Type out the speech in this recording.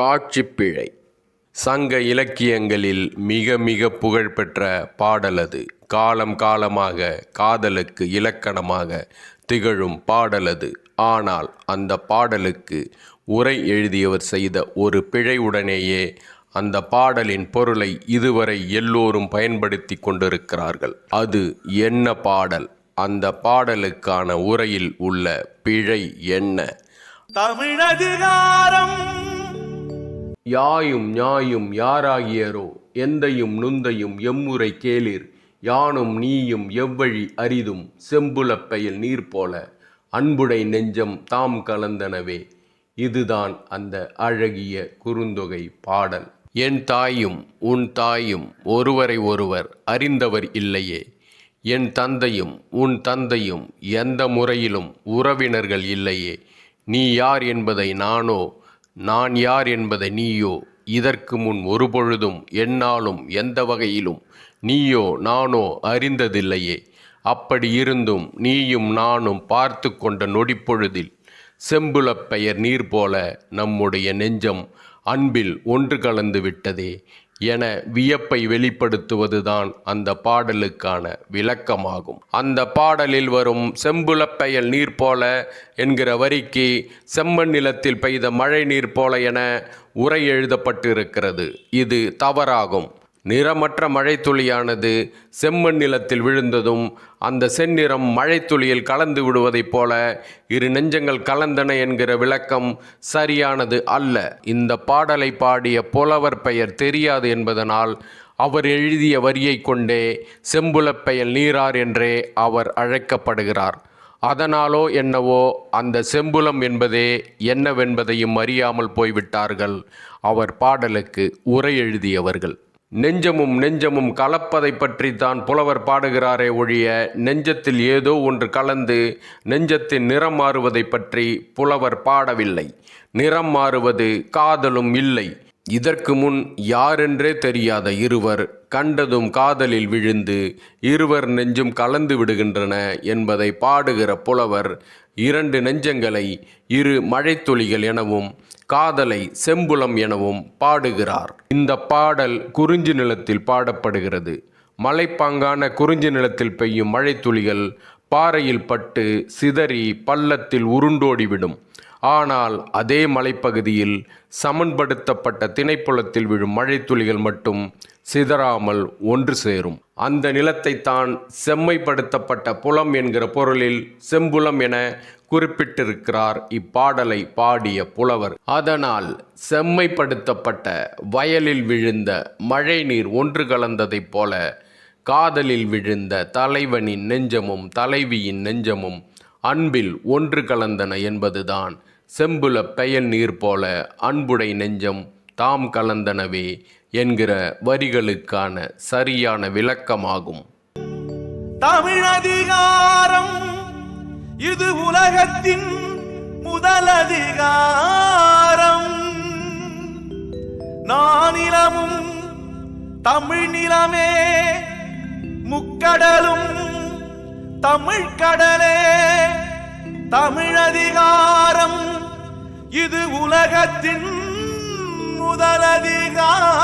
காட்சிப்பிழை. சங்க இலக்கியங்களில் மிக மிக புகழ்பெற்ற பாடலது காலம் காலமாக காதலுக்கு இலக்கணமாக திகழும் பாடலது ஆனால் அந்த பாடலுக்கு உரை எழுதியவர் செய்த ஒரு பிழையுடனேயே அந்த பாடலின் பொருளை இதுவரை எல்லோரும் பயன்படுத்தி கொண்டிருக்கிறார்கள். அது என்ன பாடல்? அந்த பாடலுக்கான உரையில் உள்ள பிழை என்ன? தமிழதிகாரம் யாயும் ஞாயும் யாராகியரோ? எந்தையும் நுந்தையும் எம்முறை கேளிர். யானும் நீயும் எவ்வழி அரிதும் செம்புலப்பையில் நீர் போல அன்புடை நெஞ்சம் தாம் கலந்தனவே. இதுதான் அந்த அழகிய குறுந்தொகை பாடல். என் தாயும் உன் தாயும் ஒருவரை ஒருவர் அறிந்தவர் இல்லையே. என் தந்தையும் உன் தந்தையும் எந்த முறையிலும் உறவினர்கள் இல்லையே. நீ யார் என்பதை நானோ நான் யார் என்பதை நீயோ இதற்கு முன் ஒருபொழுதும் என்னாலும் எந்த வகையிலும் நீயோ நானோ அறிந்ததில்லையே. அப்படி இருந்தும் நீயும் நானும் பார்த்து கொண்ட நொடிப்பொழுதில் செம்புலப் பெயர் நீர் போல நம்முடைய நெஞ்சம் அன்பில் ஒன்று கலந்து விட்டதே. என வியப்பை வெளிப்படுத்துவதுதான் அந்த பாடலுக்கான விளக்கமாகும். அந்த பாடலில் வரும் செம்புலப்பெயல் நீர் போல என்கிற வரிக்கு செம்மண் நிலத்தில் பெய்த மழை நீர் போல என உரை எழுதப்பட்டிருக்கிறது. இது தவறாகும். நிறமற்ற மழைத்துளியானது செம்மண் நிலத்தில் விழுந்ததும் அந்த செந்நிறம் மழைத்துளியில் கலந்து விடுவதைப் போல இரு நெஞ்சங்கள் கலந்தன என்கிற விளக்கம் சரியானது அல்ல. இந்த பாடலை பாடிய புலவர் பெயர் தெரியாது என்பதனால் அவர் எழுதிய வரியை கொண்டே செம்புலப்பெயல் நீரார் என்றே அவர் அழைக்கப்படுகிறார். அதனாலோ என்னவோ அந்த செம்புலம் என்பதே என்னவென்பதையும் அறியாமல் போய்விட்டார்கள். அவர் பாடலுக்கு உரை எழுதியவர்கள். நெஞ்சமும் நெஞ்சமும் கலப்பதை பற்றித்தான் புலவர் பாடுகிறாரே ஒழிய நெஞ்சத்தில் ஏதோ ஒன்று கலந்து நெஞ்சத்தின் நிறம் மாறுவதை பற்றி புலவர் பாடவில்லை. நிறம் மாறுவது காதலும் இல்லை. இதற்கு முன் யாரென்றே தெரியாத இருவர் கண்டதும் காதலில் விழுந்து இருவர் நெஞ்சும் கலந்து விடுகின்றன என்பதை பாடுகிற புலவர் இரண்டு நெஞ்சங்களை இரு மழைத்துளிகள் எனவும் காதலை செம்புலம் எனவும் பாடுகிறார். இந்த பாடல் குறிஞ்சி நிலத்தில் பாடப்படுகிறது. மலைப்பாங்கான குறிஞ்சி நிலத்தில் பெய்யும் மழைத்துளிகள் பாறையில் பட்டு சிதறி பள்ளத்தில் உருண்டோடிவிடும். ஆனால் அதே மலைப்பகுதியில் சமன்படுத்தப்பட்ட திணைப்புலத்தில் விழும் மழைத்துளிகள் மட்டும் சிதறாமல் ஒன்று சேரும். அந்த நிலத்தை தான் செம்மைப்படுத்தப்பட்ட புலம் என்கிற பொருளில் செம்புலம் என குறிப்பிட்டிருக்கிறார் இப்பாடலை பாடிய புலவர். அதனால் செம்மைப்படுத்தப்பட்ட வயலில் விழுந்த மழை நீர் ஒன்று கலந்ததைப் போல காதலில் விழுந்த தலைவனின் நெஞ்சமும் தலைவியின் நெஞ்சமும் அன்பில் ஒன்று கலந்தன என்பதுதான் செம்புல பெயல் நீர் போல அன்புடை நெஞ்சம் தாம் கலந்தனவே என்கிற வரிகளுக்கான சரியான விளக்கமாகும். தமிழதிகாரம் இது உலகத்தின் முதலதிகாரம் நானிலமும் தமிழ் நிலமே முக்கடலும் தமிழ் கடலே. தமிழதிகாரம் இது உலகத்தின் முதலதிகாரம்